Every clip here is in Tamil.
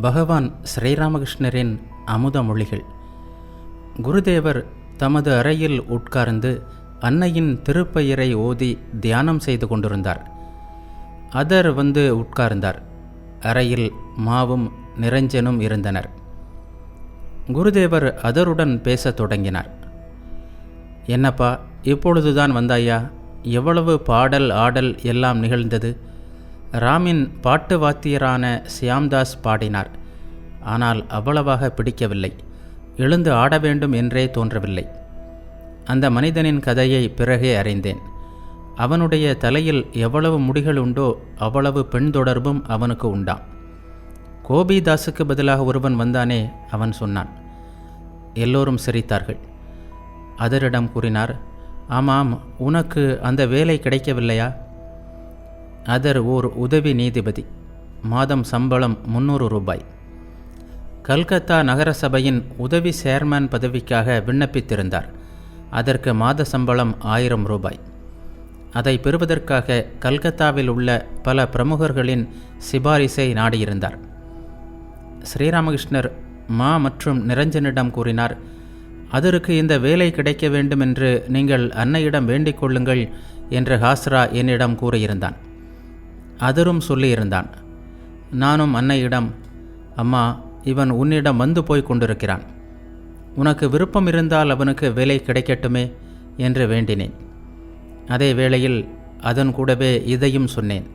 பகவான் ஸ்ரீராமகிருஷ்ணரின் அமுத மொழிகள். குருதேவர் தமது அறையில் உட்கார்ந்து அன்னையின் திருப்பெயரை ஓதி தியானம் செய்து கொண்டிருந்தார். அதர் வந்து உட்கார்ந்தார். அறையில் மாவும் நிரஞ்சனும் இருந்தனர். குருதேவர் அதருடன் பேசத் தொடங்கினார். என்னப்பா இப்பொழுதுதான் வந்தாயா? எவ்வளவு பாடல் ஆடல் எல்லாம் நிகழ்ந்தது? ராமின் பாட்டு வாத்தியரான சியாம்தாஸ் பாடினார். ஆனால் அவ்வளவாக பிடிக்கவில்லை. எழுந்து ஆட வேண்டும் என்றே தோன்றவில்லை. அந்த மனிதனின் கதையை பிறகே அறிந்தேன். அவனுடைய தலையில் எவ்வளவு முடிகள் உண்டோ அவ்வளவு பெண் தொடர்பும் அவனுக்கு உண்டாம். கோபிதாஸுக்கு பதிலாக ஒருவன் வந்தானே அவன் சொன்னான். எல்லோரும் சிரித்தார்கள். அதரிடம் கூறினார் ஆமாம் உனக்கு அந்த வேலை கிடைக்கவில்லையா? அதர் ஓர் உதவி நீதிபதி. மாதம் சம்பளம் முந்நூறு ரூபாய். கல்கத்தா நகரசபையின் உதவி சேர்மன் பதவிக்காக விண்ணப்பித்திருந்தார். அதற்கு மாத சம்பளம் ஆயிரம் ரூபாய். அதை பெறுவதற்காக கல்கத்தாவில் உள்ள பல பிரமுகர்களின் சிபாரிசை நாடியிருந்தார். ஸ்ரீராமகிருஷ்ணர் மா மற்றும் நிரஞ்சனிடம் கூறினார் அதற்கு இந்த வேலை கிடைக்க வேண்டும் என்று நீங்கள் அன்னையிடம் வேண்டிக் கொள்ளுங்கள் என்று ஹாஸ்ரா என்னிடம் கூறியிருந்தான். அதரும் சொல்லியிருந்தான் நானும் அன்னையிடம் அம்மா இவன் உன்னிடம் வந்து போய் கொண்டிருக்கிறான். உனக்கு விருப்பம் இருந்தால் அவனுக்கு வேலை கிடைக்கட்டுமே என்று வேண்டினேன். அதே வேளையில் அதன் கூடவே இதையும் சொன்னேன்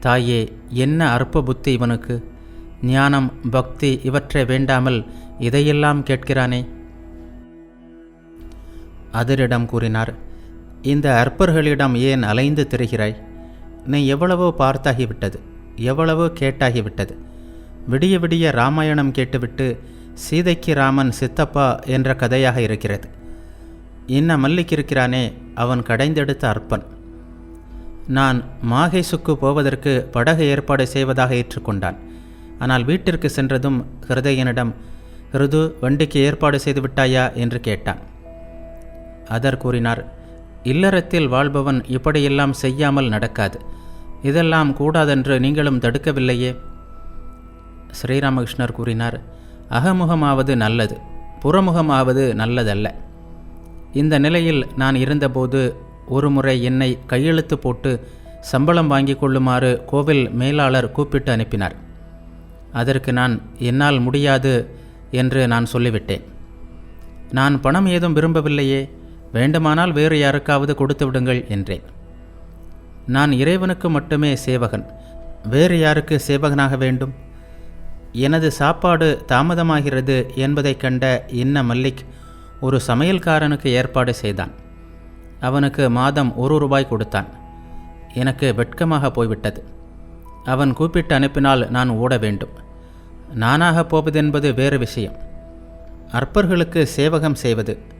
தாயே என்ன அற்ப புத்தி இவனுக்கு? ஞானம் பக்தி இவற்றை வேண்டாமல் இதையெல்லாம் கேட்கிறானே? அதரிடம் கூறினார் இந்த அற்பர்களிடம் ஏன் அலைந்து திரிகிறாய்? நீ எவ்வளவோ பார்த்தாகிவிட்டது எவ்வளவோ கேட்டாகிவிட்டது. விடிய விடிய ராமாயணம் கேட்டுவிட்டு சீதைக்கு ராமன் சித்தப்பா என்ற கதையாக இருக்கிறது. இன்ன மல்லிக் இருக்கிறானே அவன் கடைந்தெடுத்த அற்பன். நான் மாகேசுக்கு போவதற்கு படகு ஏற்பாடு செய்வதாக ஏற்றுக்கொண்டான். ஆனால் வீட்டிற்கு சென்றதும் ஹிருதயனிடம் ஹிருது வண்டிக்கு ஏற்பாடு செய்து விட்டாயா என்று கேட்டான். அதர் கூறினார் இல்லறத்தில் வாழ்பவன் இப்படியெல்லாம் செய்யாமல் நடக்காது. இதெல்லாம் கூடாதென்று நீங்களும் தடுக்கவில்லையே? ஸ்ரீராமகிருஷ்ணர் கூறினார் அகமுகமாவது நல்லது புறமுகமாவது நல்லதல்ல. இந்த நிலையில் நான் இருந்தபோது ஒருமுறை என்னை கையெழுத்து போட்டு சம்பளம் வாங்கி கொள்ளுமாறு கோவில் மேலாளர் கூப்பிட்டு அனுப்பினார். அதற்கு நான் என்னால் முடியாது என்று நான் சொல்லிவிட்டேன். நான் பணம் ஏதும் விரும்பவில்லையே? வேண்டுமானால் வேறு யாருக்காவது கொடுத்து விடுங்கள் என்றேன். நான் இறைவனுக்கு மட்டுமே சேவகன். வேறு யாருக்கு சேவகனாக வேண்டும்? எனது சாப்பாடு தாமதமாகிறது என்பதைக் கண்ட இன்ன மல்லிக் ஒரு சமையல்காரனுக்கு ஏற்பாடு செய்தான். அவனுக்கு மாதம் ஒரு ரூபாய் கொடுத்தான். எனக்கு வெட்கமாக போய்விட்டது. அவன் கூப்பிட்டு அனுப்பினால் நான் ஓட வேண்டும். நானாக போவதென்பது வேறு விஷயம். அற்பர்களுக்கு சேவகம் செய்வது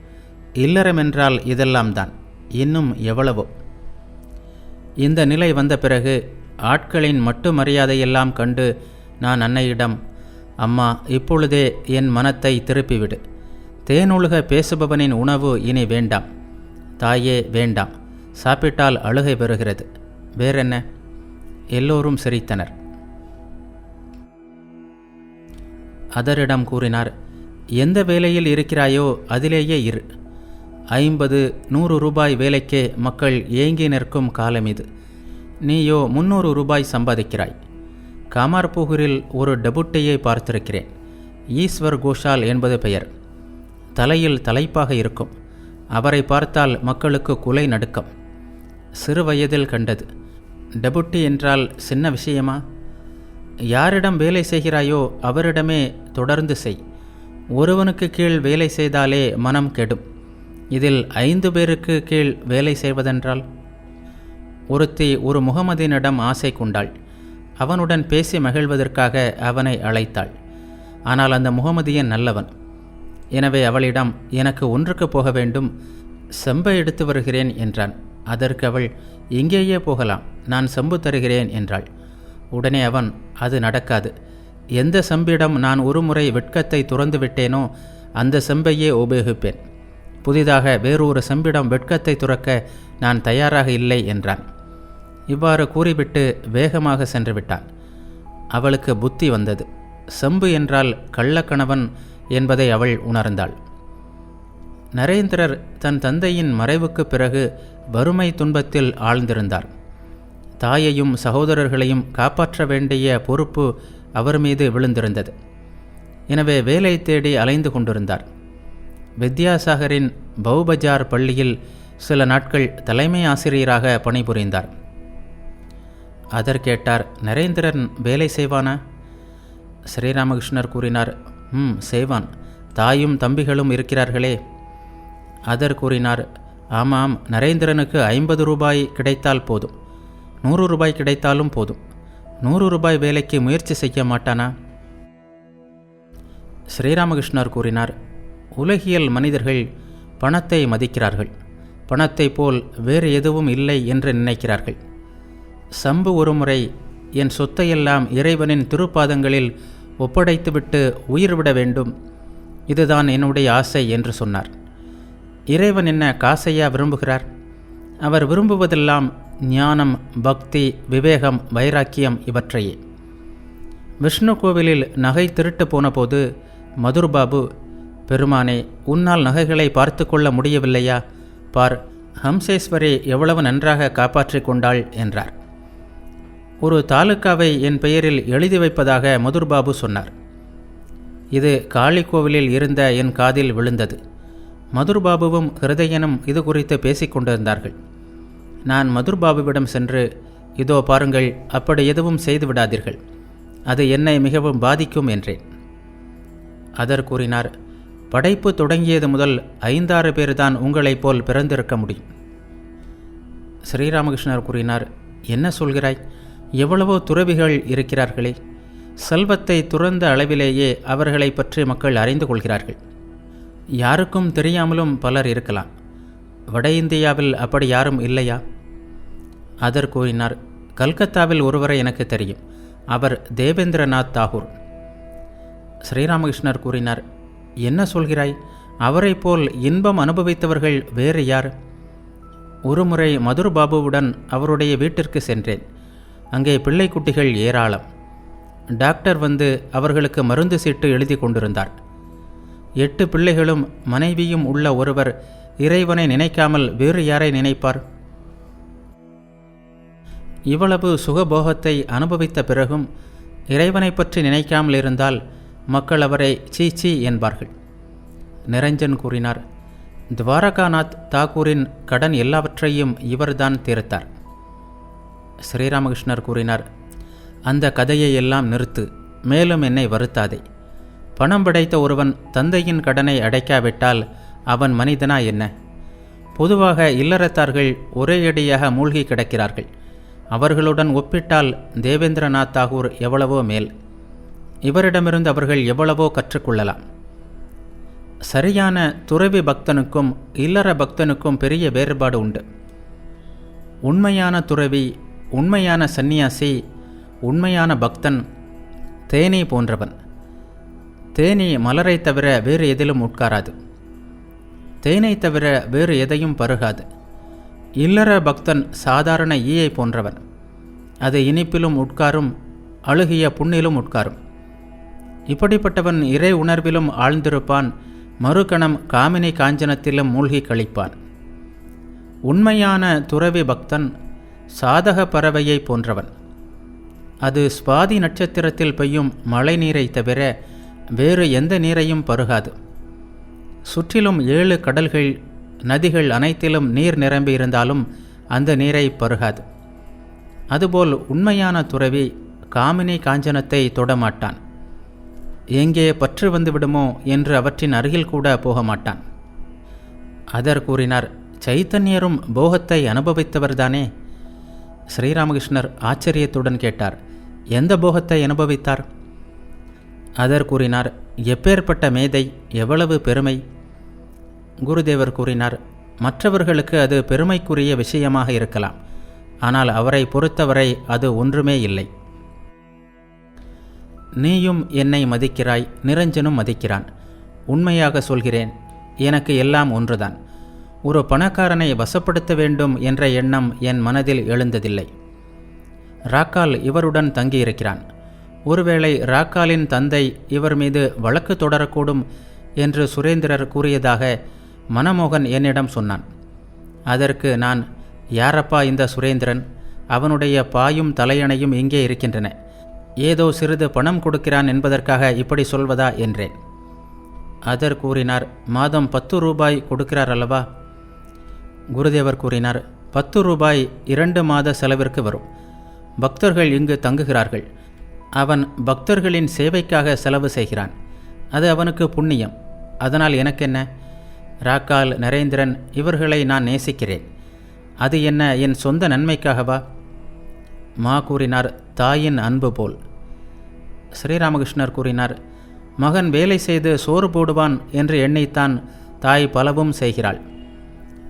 இல்லறம் என்றால் இதெல்லாம் தான் இன்னும் எவ்வளவோ. இந்த நிலை வந்த பிறகு ஆட்களின் மட்டு மரியாதையெல்லாம் கண்டு நான் அன்னையிடம் அம்மா இப்பொழுதே என் மனத்தை திருப்பிவிடு. தேனுலக பேசுபவனின் உணவு இனி வேண்டாம். தாயே வேண்டாம். சாப்பிட்டால் அழுகை வருகிறது வேறென்ன? எல்லோரும் சிரித்தனர். அதரிடம் கூறினார் எந்த வேலையில் இருக்கிறாயோ அதிலேயே இரு. ஐம்பது நூறு ரூபாய் வேலைக்கே மக்கள் ஏங்கி நிற்கும் காலம் இது. நீயோ முந்நூறு ரூபாய் சம்பாதிக்கிறாய். காமார்புகூரில் ஒரு டெபுட்டியை பார்த்திருக்கிறேன். ஈஸ்வர் கோஷால் என்பது பெயர். தலையில் தலைப்பாக இருக்கும். அவரை பார்த்தால் மக்களுக்கு குலை நடுக்கம். சிறு வயதில் கண்டது. டெபுட்டி என்றால் சின்ன விஷயமா? யாரிடம் வேலை செய்கிறாயோ அவரிடமே தொடர்ந்து செய். ஒருவனுக்கு கீழ் வேலை செய்தாலே மனம் கெடும். இதில் ஐந்து பேருக்கு கீழ் வேலை செய்வதென்றால் ஒருத்தி ஒரு முகமதினிடம் ஆசை கொண்டாள். அவனுடன் பேசி மகிழ்வதற்காக அவனை அழைத்தாள். ஆனால் அந்த முகமதியன் நல்லவன். எனவே அவளிடம் எனக்கு ஒன்றுக்கு போக வேண்டும் செம்பை எடுத்து வருகிறேன் என்றான். அதற்கு அவள் இங்கேயே போகலாம் நான் செம்பு தருகிறேன் என்றாள். உடனே அவன் அது நடக்காது. எந்த செம்பிடம் நான் ஒருமுறை வெட்கத்தை துறந்து விட்டேனோ அந்த செம்பையே உபயோகிப்பேன். புதிதாக வேறொரு செம்பிடம் வெட்கத்தை துறக்க நான் தயாராக இல்லை என்றான். இவ்வாறு கூறிவிட்டு வேகமாக சென்று விட்டான் அவளுக்கு புத்தி வந்தது. செம்பு என்றால் கள்ளக்கணவன் என்பதை அவள் உணர்ந்தாள். நரேந்திரர் தன் தந்தையின் மறைவுக்குப் பிறகு வறுமை துன்பத்தில் ஆழ்ந்திருந்தார். தாயையும் சகோதரர்களையும் காப்பாற்ற வேண்டிய பொறுப்பு அவர் மீது விழுந்திருந்தது. எனவே வேலை தேடி அலைந்து கொண்டிருந்தார். வித்யாசாகரின் பௌபஜார் பள்ளியில் சில நாட்கள் தலைமை ஆசிரியராக பணிபுரிந்தார். அதர் கேட்டார் நரேந்திரன் வேலை செய்வானா? ஸ்ரீராமகிருஷ்ணர் கூறினார் ம் செய்வான். தாயும் தம்பிகளும் இருக்கிறார்களே. அதர் கூறினார் ஆமாம் நரேந்திரனுக்கு ஐம்பது ரூபாய் கிடைத்தால் போதும். நூறு ரூபாய் கிடைத்தாலும் போதும். நூறு ரூபாய் வேலைக்கு முயற்சி செய்ய மாட்டானா? ஸ்ரீராமகிருஷ்ணர் கூறினார் உலகியல் மனிதர்கள் பணத்தை மதிக்கிறார்கள். பணத்தை போல் வேறு எதுவும் இல்லை என்று நினைக்கிறார்கள். சம்பு ஒருமுறை என் சொத்தையெல்லாம் இறைவனின் திருப்பாதங்களில் ஒப்படைத்துவிட்டு உயிர் விட வேண்டும். இதுதான் என்னுடைய ஆசை என்று சொன்னார். இறைவன் என்ன காசையா விரும்புகிறார்? அவர் விரும்புவதெல்லாம் ஞானம் பக்தி விவேகம் வைராக்கியம் இவற்றையே. விஷ்ணு கோவிலில் நகை திருட்டு போனபோது மதுர்பாபு பெருமானே உன்னால் நகைகளை பார்த்து கொள்ள முடியவில்லையா? பார் ஹம்சேஸ்வரி எவ்வளவு நன்றாக காப்பாற்றிக் கொண்டாள் என்றார். ஒரு தாலுக்காவை என் பெயரில் எழுதி வைப்பதாக மதுர்பாபு சொன்னார். இது காளி கோவிலில் இருந்த என் காதில் விழுந்தது. மதுர்பாபுவும் ஹிருதயனும் இது குறித்து பேசிக் கொண்டிருந்தார்கள். நான் மதுர்பாபுவிடம் சென்று இதோ பாருங்கள் அப்படி எதுவும் செய்து விடாதீர்கள். அது என்னை மிகவும் பாதிக்கும் என்றேன். அதர் கூறினார் படைப்பு தொடங்கியது முதல் ஐந்தாறு பேர் தான் உங்களைப் போல் பிறந்திருக்க முடியும். ஸ்ரீராமகிருஷ்ணர் கூறினார் என்ன சொல்கிறாய்? எவ்வளவோ துறவிகள் இருக்கிறார்களே. செல்வத்தை துறந்த அளவிலேயே அவர்களை பற்றி மக்கள் அறிந்து கொள்கிறார்கள். யாருக்கும் தெரியாமலும் பலர் இருக்கலாம். வட இந்தியாவில் அப்படி யாரும் இல்லையா? அதர் கூறினார் கல்கத்தாவில் ஒருவரை எனக்கு தெரியும். அவர் தேவேந்திரநாத் தாகூர். ஸ்ரீராமகிருஷ்ணர் கூறினார் என்ன சொல்கிறாய்? அவரை போல் இன்பம் அனுபவித்தவர்கள் வேறு யார்? ஒருமுறை மதுர் பாபுவுடன் அவருடைய வீட்டிற்கு சென்றேன். அங்கே பிள்ளைக்குட்டிகள் ஏராளம். டாக்டர் வந்து அவர்களுக்கு மருந்து சீட்டு எழுதி கொண்டிருந்தார். எட்டு பிள்ளைகளும் மனைவியும் உள்ள ஒருவர் இறைவனை நினைக்காமல் வேறு யாரை நினைப்பார்? இவ்வளவு சுகபோகத்தை அனுபவித்த பிறகும் இறைவனை பற்றி நினைக்காமல் இருந்தால் மக்கள் அவரை சீ சீ என்பார்கள். நிரஞ்சன் கூறினார் துவாரகாநாத் தாக்கூரின் கடன் எல்லாவற்றையும் இவர்தான் தீர்த்தார். ஸ்ரீராமகிருஷ்ணர் கூறினார் அந்த கதையை எல்லாம் நிறுத்து மேலும் என்னை வருத்தாதே. பணம் படைத்த ஒருவன் தந்தையின் கடனை அடைக்காவிட்டால் அவன் மனிதனா என்ன? பொதுவாக இல்லறத்தார்கள் ஒரேயடியாக மூழ்கி கிடக்கிறார்கள். அவர்களுடன் ஒப்பிட்டால் தேவேந்திரநாத் தாகூர் எவ்வளவோ மேல். இவரிடமிருந்து அவர்கள் எவ்வளவோ கற்றுக்கொள்ளலாம். சரியான துறவி பக்தனுக்கும் இல்லற பக்தனுக்கும் பெரிய வேறுபாடு உண்டு. உண்மையான துறவி உண்மையான சந்நியாசி உண்மையான பக்தன் தேனி போன்றவன். தேனி மலரை தவிர வேறு எதிலும் உட்காராது. தேனை தவிர வேறு எதையும் பருகாது. இல்லற பக்தன் சாதாரண ஈயை போன்றவன். அது இனிப்பிலும் உட்காரும் அழுகிய புண்ணிலும் உட்காரும். இப்படிப்பட்டவன் இறை உணர்விலும் ஆழ்ந்திருப்பான் மறுகணம் காமினி காஞ்சனத்திலும் மூழ்கி கழிப்பான். உண்மையான துறவி பக்தன் சாதக பறவையை போன்றவன். அது ஸ்வாதி நட்சத்திரத்தில் பெய்யும் மழை நீரை தவிர வேறு எந்த நீரையும் பருகாது. சுற்றிலும் ஏழு கடல்கள் நதிகள் அனைத்திலும் நீர் நிரம்பி இருந்தாலும் அந்த நீரை பருகாது. அதுபோல் உண்மையான துறவி காமினி காஞ்சனத்தை தொடமாட்டான் எங்கே பற்று வந்துவிடுமோ என்று அவற்றின் அருகில் கூட போக மாட்டான் அதர் கூறினார் சைத்தன்யரும் போகத்தை அனுபவித்தவர்தானே? ஸ்ரீராமகிருஷ்ணர் ஆச்சரியத்துடன் கேட்டார் எந்த போகத்தை அனுபவித்தார்? அதர் கூறினார் எப்பேற்பட்ட மேதை எவ்வளவு பெருமை? குருதேவர் கூறினார் மற்றவர்களுக்கு அது பெருமைக்குரிய விஷயமாக இருக்கலாம் ஆனால் அவரை பொறுத்தவரை அது ஒன்றுமே இல்லை. நீயும் என்னை மதிக்கிறாய் நிரஞ்சனும் மதிக்கிறான். உண்மையாக சொல்கிறேன் எனக்கு எல்லாம் ஒன்றுதான். ஒரு பணக்காரனை வசப்படுத்த வேண்டும் என்ற எண்ணம் என் மனதில் எழுந்ததில்லை. ராக்கால் இவருடன் தங்கியிருக்கிறான். ஒருவேளை ராக்காலின் தந்தை இவர் மீது வழக்கு தொடரக்கூடும் என்று சுரேந்திரர் கூறியதாக மனமோகன் என்னிடம் சொன்னான். அதற்கு நான் யாரப்பா இந்த சுரேந்திரன்? அவனுடைய பாயும் தலையணையும் இங்கே இருக்கின்றன. ஏதோ சிறிது பணம் கொடுக்கிறான் என்பதற்காக இப்படி சொல்வதா என்றேன். அதர் கூறினார் மாதம் பத்து ரூபாய் கொடுக்கிறார் அல்லவா? குருதேவர் கூறினார் பத்து ரூபாய் இரண்டு மாத செலவிற்கு வரும். பக்தர்கள் இங்கு தங்குகிறார்கள். அவன் பக்தர்களின் சேவைக்காக செலவு செய்கிறான். அது அவனுக்கு புண்ணியம். அதனால் எனக்கென்ன? ராக்கால் நரேந்திரன் இவர்களை நான் நேசிக்கிறேன். அது என்ன என் சொந்த நன்மைக்காகவா? மா கூறினார் தாயின் அன்பு போல். ஸ்ரீராமகிருஷ்ணர் கூறினார் மகன் வேலை செய்து சோறு போடுவான் என்று எண்ணித்தான் தாய் பலவும் செய்கிறாள்.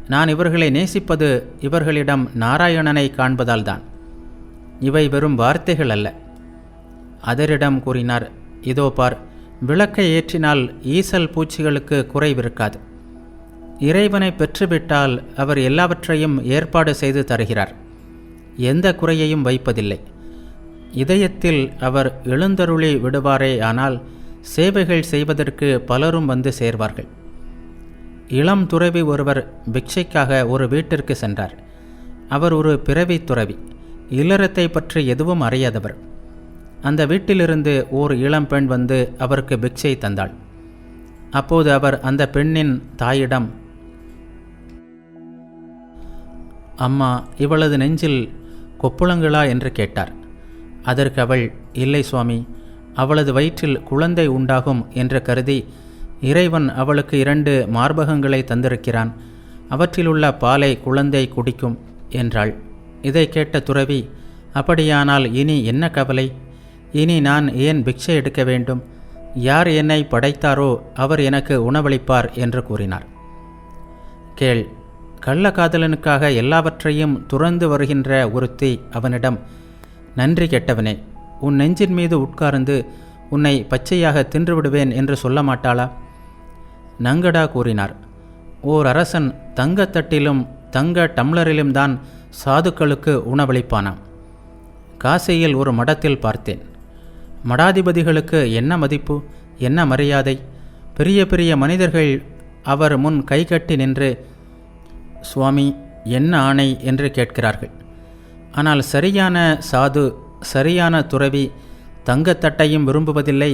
நான் இவர்களை நேசிப்பது இவர்களிடம் நாராயணனை காண்பதால்தான் இவை வெறும் வார்த்தைகள் அல்ல. அதரிடம் கூறினார் இதோ பார் விளக்கை ஏற்றினால் ஈசல் பூச்சிகளுக்கு குறைவிருக்காது இறைவனை பெற்றுவிட்டால் அவர் எல்லாவற்றையும் ஏற்பாடு செய்து தருகிறார். எந்த குறையையும் வைப்பதில்லை. இதயத்தில் அவர் எழுந்தருளி விடுவாரே ஆனால் சேவைகள் செய்வதற்கு பலரும் வந்து சேர்வார்கள். இளம் துறவி ஒருவர் பிக்ஷைக்காக ஒரு வீட்டிற்கு சென்றார். அவர் ஒரு பிறவி துறவி இல்லறத்தை பற்றி எதுவும் அறியாதவர். அந்த வீட்டிலிருந்து ஓர் இளம் பெண் வந்து அவருக்கு பிக்ஷை தந்தாள். அப்போது அவர் அந்த பெண்ணின் தாயிடம் அம்மா இவளது நெஞ்சில் கொப்புளங்களா என்று கேட்டார். அதற்கு அவள் இல்லை சுவாமி அவளது வயிற்றில் குழந்தை உண்டாகும் என்று கருதி இறைவன் அவளுக்கு இரண்டு மார்பகங்களை தந்திருக்கிறான். அவற்றிலுள்ள பாலை குழந்தை குடிக்கும் என்றாள். இதை கேட்ட துறவி அப்படியானால் இனி என்ன கவலை? இனி நான் ஏன் பிக்ஷை எடுக்க வேண்டும்? யார் என்னை படைத்தாரோ அவர் எனக்கு உணவளிப்பார் என்று கூறினார். கேள் கள்ளக்காதலனுக்காக எல்லாவற்றையும் துறந்து வருகின்ற ஒருத்தி அவனிடம் நன்றி கெட்டவனே உன் நெஞ்சின் மீது உட்கார்ந்து உன்னை பச்சையாக தின்றுவிடுவேன் என்று சொல்ல மாட்டாளா? நங்கடா கூறினார் ஓர் அரசன் தங்கத்தட்டிலும் தங்க டம்ளரிலும் தான் சாதுக்களுக்கு உணவளிப்பானாம். காசியில் ஒரு மடத்தில் பார்த்தேன். மடாதிபதிகளுக்கு என்ன மதிப்பு என்ன மரியாதை? பெரிய பெரிய மனிதர்கள் அவர் முன் கைகட்டி நின்று சுவாமி என்ன ஆணை என்று கேட்கிறார்கள். ஆனால் சரியான சாது சரியான துறவி தங்கத்தட்டையும் விரும்புவதில்லை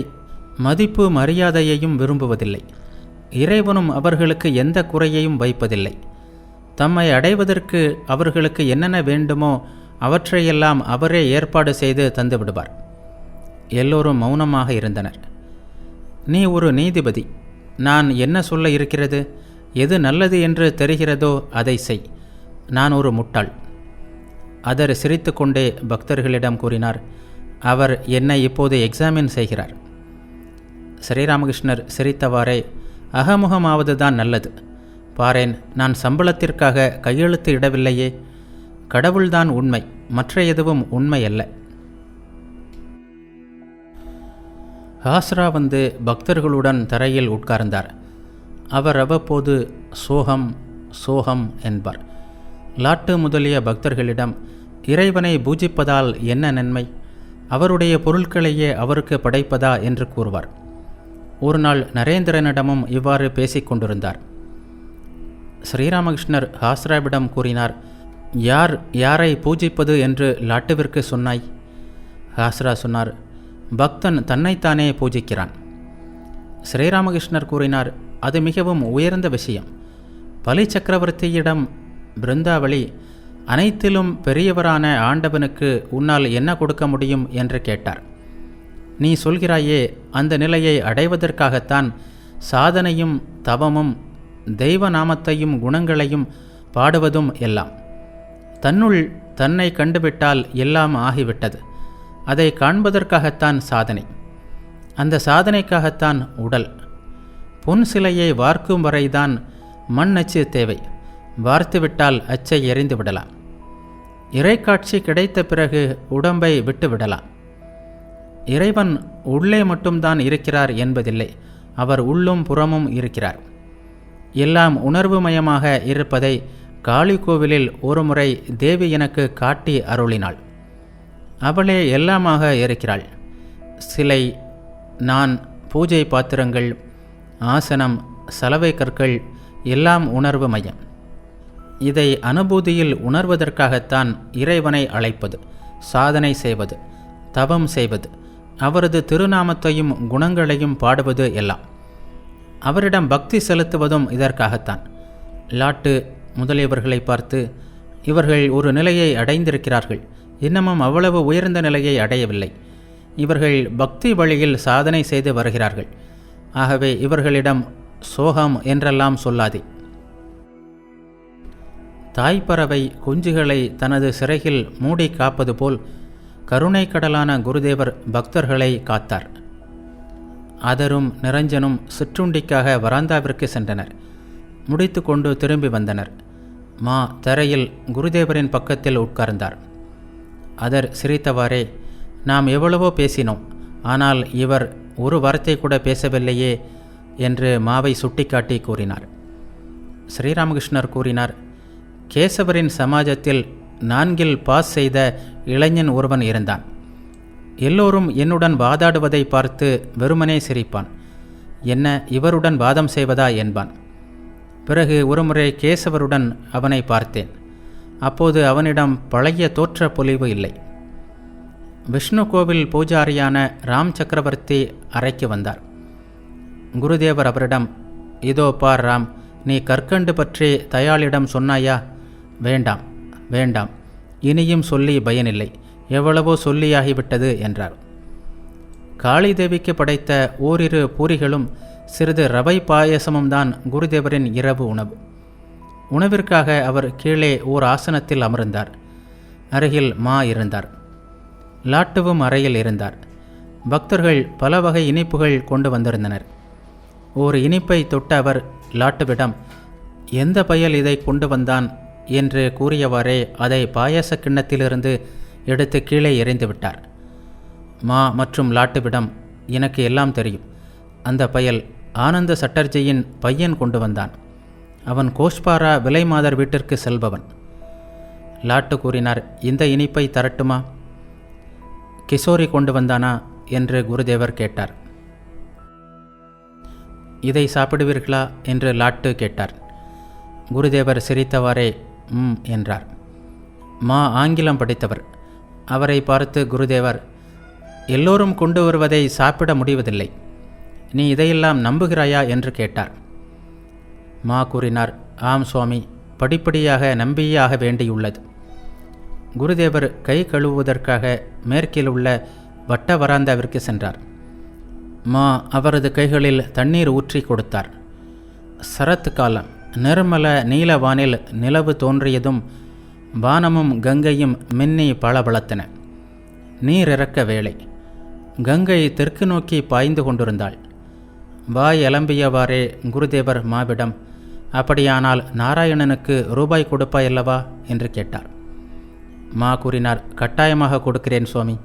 மதிப்பு மரியாதையையும் விரும்புவதில்லை. இறைவனும் அவர்களுக்கு எந்த குறையையும் வைப்பதில்லை. தம்மை அடைவதற்கு அவர்களுக்கு என்னென்ன வேண்டுமோ அவற்றையெல்லாம் அவரே ஏற்பாடு செய்து தந்துவிடுவார். எல்லோரும் மௌனமாக இருந்தனர். நீ ஒரு நீதிபதி நான் என்ன சொல்ல இருக்கிறது? எது நல்லது என்று தெரிகிறதோ அதை செய். நான் ஒரு முட்டாள். அதர் சிரித்துக்கொண்டே பக்தர்களிடம் கூறினார் அவர் என்னை இப்போது எக்ஸாமின் செய்கிறார். ஸ்ரீராமகிருஷ்ணர் சிரித்தவாறே அகமுகமாவது தான் நல்லது. பாரேன் நான் சம்பளத்திற்காக கையெழுத்து இடவில்லையே. கடவுள்தான் உண்மை மற்ற எதுவும் உண்மை அல்ல. ஹாஸ்ரா வந்து பக்தர்களுடன் தரையில் உட்கார்ந்தார். அவர் அவ்வப்போது சோகம் சோகம் என்பார். லாட்டு முதலிய பக்தர்களிடம் இறைவனை பூஜிப்பதால் என்ன நன்மை? அவருடைய பொருட்களையே அவருக்கு படைப்பதா என்று கூறுவார். ஒரு நாள் நரேந்திரனிடமும் இவ்வாறு பேசிக் கொண்டிருந்தார். ஸ்ரீராமகிருஷ்ணர் ஹாஸ்ராவிடம் கூறினார் யார் யாரை பூஜிப்பது என்று லாட்டுவிற்கு சொன்னாய்? ஹாஸ்ரா சொன்னார் பக்தன் தன்னைத்தானே பூஜிக்கிறான். ஸ்ரீராமகிருஷ்ணர் கூறினார் அது மிகவும் உயர்ந்த விஷயம். பலி சக்கரவர்த்தியிடம் பிருந்தாவளி அனைத்திலும் பெரியவரான ஆண்டவனுக்கு உன்னால் என்ன கொடுக்க முடியும்? என்று கேட்டார். நீ சொல்கிறாயே அந்த நிலையை அடைவதற்காகத்தான் சாதனையும் தவமும் தெய்வ நாமத்தையும் குணங்களையும் பாடுவதும் எல்லாம். தன்னுள் தன்னை கண்டுவிட்டால் எல்லாம் ஆகிவிட்டது. அதை காண்பதற்காகத்தான் சாதனை. அந்த சாதனைக்காகத்தான் உடல். பொன் சிலையை வார்க்கும் வரைதான் மண் அச்சு தேவை. வார்த்துவிட்டால் அச்சை எறிந்து விடலாம். இறைக்காட்சி கிடைத்த பிறகு உடம்பை விட்டு விடலாம். இறைவன் உள்ளே மட்டும்தான் இருக்கிறார் என்பதில்லை அவர் உள்ளும் புறமும் இருக்கிறார். எல்லாம் உணர்வுமயமாக இருப்பதை காளி கோவிலில் ஒருமுறை தேவி எனக்கு காட்டி அருளினாள். அவளே எல்லாமாக இருக்கிறாள். சிலை நான் பூஜை பாத்திரங்கள் ஆசனம் சலவை கற்கள் எல்லாம் உணர்வு மையம். இதை அனுபூதியில் உணர்வதற்காகத்தான் இறைவனை அழைப்பது சாதனை செய்வது தவம் செய்வது அவரது திருநாமத்தையும் குணங்களையும் பாடுவது எல்லாம். அவரிடம் பக்தி செலுத்துவதும் இதற்காகத்தான். லாட்டு முதலியவர்களை பார்த்து இவர்கள் ஒரு நிலையை அடைந்திருக்கிறார்கள். இன்னமும் அவ்வளவு உயர்ந்த நிலையை அடையவில்லை. இவர்கள் பக்தி வழியில் சாதனை செய்து வருகிறார்கள். ஆகவே இவர்களிடம் சோகம் என்றெல்லாம் சொல்லாதே. தாய்ப்பறவை குஞ்சுகளை தனது சிறையில் மூடி காப்பது போல் கருணை கடலான குருதேவர் பக்தர்களை காத்தார். அதரும் நிரஞ்சனும் சிற்றுண்டிக்காக வராந்தாவிற்கு சென்றனர். முடித்து கொண்டு திரும்பி வந்தனர். மா தரையில் குருதேவரின் பக்கத்தில் உட்கார்ந்தார். அதர் சிரித்தவாறே நாம் எவ்வளவோ பேசினோம் ஆனால் இவர் ஒரு வார்த்தை கூட பேசவில்லையே என்று மாவை சுட்டிக்காட்டி கூறினார். ஸ்ரீராமகிருஷ்ணர் கூறினார் கேசவரின் சமாஜத்தில் நான்கில் பாஸ் செய்த இளைஞன் ஒருவன் இருந்தான். எல்லோரும் என்னுடன் வாதாடுவதை பார்த்து வெறுமனே சிரிப்பான். என்ன இவருடன் வாதம் செய்வதா? என்பான். பிறகு ஒருமுறை கேசவருடன் அவனை பார்த்தேன். அப்போது அவனிடம் பழைய தோற்ற பொலிவு இல்லை. விஷ்ணு கோவில் பூஜாரியான ராம் சக்கரவர்த்தி அறைக்கு வந்தார். குருதேவர் அவரிடம் இதோ பார் ராம் நீ கற்கண்டு பற்றி தயாளிடம் சொன்னாயா? வேண்டாம் வேண்டாம் இனியும் சொல்லி பயனில்லை. எவ்வளவோ சொல்லியாகிவிட்டது என்றார். காளிதேவிக்கு படைத்த ஓரிரு பூரிகளும் சிறிது ரவை பாயசமும் தான் குருதேவரின் இரவு உணவு. உணவிற்காக அவர் கீழே ஓர் ஆசனத்தில் அமர்ந்தார். அருகில் மா இருந்தார். லாட்டுவும் அறையில் இருந்தார். பக்தர்கள் பல வகை இனிப்புகள் கொண்டு வந்திருந்தனர். ஓர் இனிப்பை தொட்ட அவர் லாட்டுவிடம் எந்த பயல் இதை கொண்டு வந்தான்? என்று கூறியவாறே அதை பாயச கிண்ணத்திலிருந்து எடுத்து கீழே எறிந்துவிட்டார் மா மற்றும் லாட்டுவிடம் எனக்கு எல்லாம் தெரியும். அந்த பயல் ஆனந்த சட்டர்ஜியின் பையன் கொண்டு வந்தான். அவன் கோஷ்பாரா விலைமாதர் வீட்டிற்கு செல்பவன். லாட்டு கூறினார் இந்த இனிப்பை தரட்டுமா? கிஷோரி கொண்டு வந்தானா? என்று குருதேவர் கேட்டார். இதை சாப்பிடுவீர்களா? என்று லாட்டு கேட்டார். குருதேவர் சிரித்தவாறே ம் என்றார். மா ஆங்கிலம் படித்தவர். அவரை பார்த்து குருதேவர் எல்லோரும் கொண்டு வருவதை சாப்பிட முடிவதில்லை. நீ இதையெல்லாம் நம்புகிறாயா? என்று கேட்டார். மா கூறினார். ஆம் சுவாமி. படிப்படியாக நம்பியாக வேண்டியுள்ளது. குருதேவர் கை கழுவுவதற்காக மேற்கில் உள்ள வட்ட வராந்தாவிற்கு சென்றார். மா அவரது கைகளில் தண்ணீர் ஊற்றி கொடுத்தார். சரத் காலம். நிர்மல நீல வானில் நிலவு தோன்றியதும் வானமும் கங்கையும் மின்னி பளபளத்தன. நீர் இறக்க வேளை. கங்கை தெற்கு நோக்கி பாய்ந்து கொண்டிருந்தாள். வாய் எலம்பியவாறே குருதேவர் மாவிடம் அப்படியானால் நாராயணனுக்கு ரூபாய் கொடுப்பாயல்லவா? என்று கேட்டார். மா கூறினார் கட்டாயமாக கொடுக்கிறேன் சுவாமி.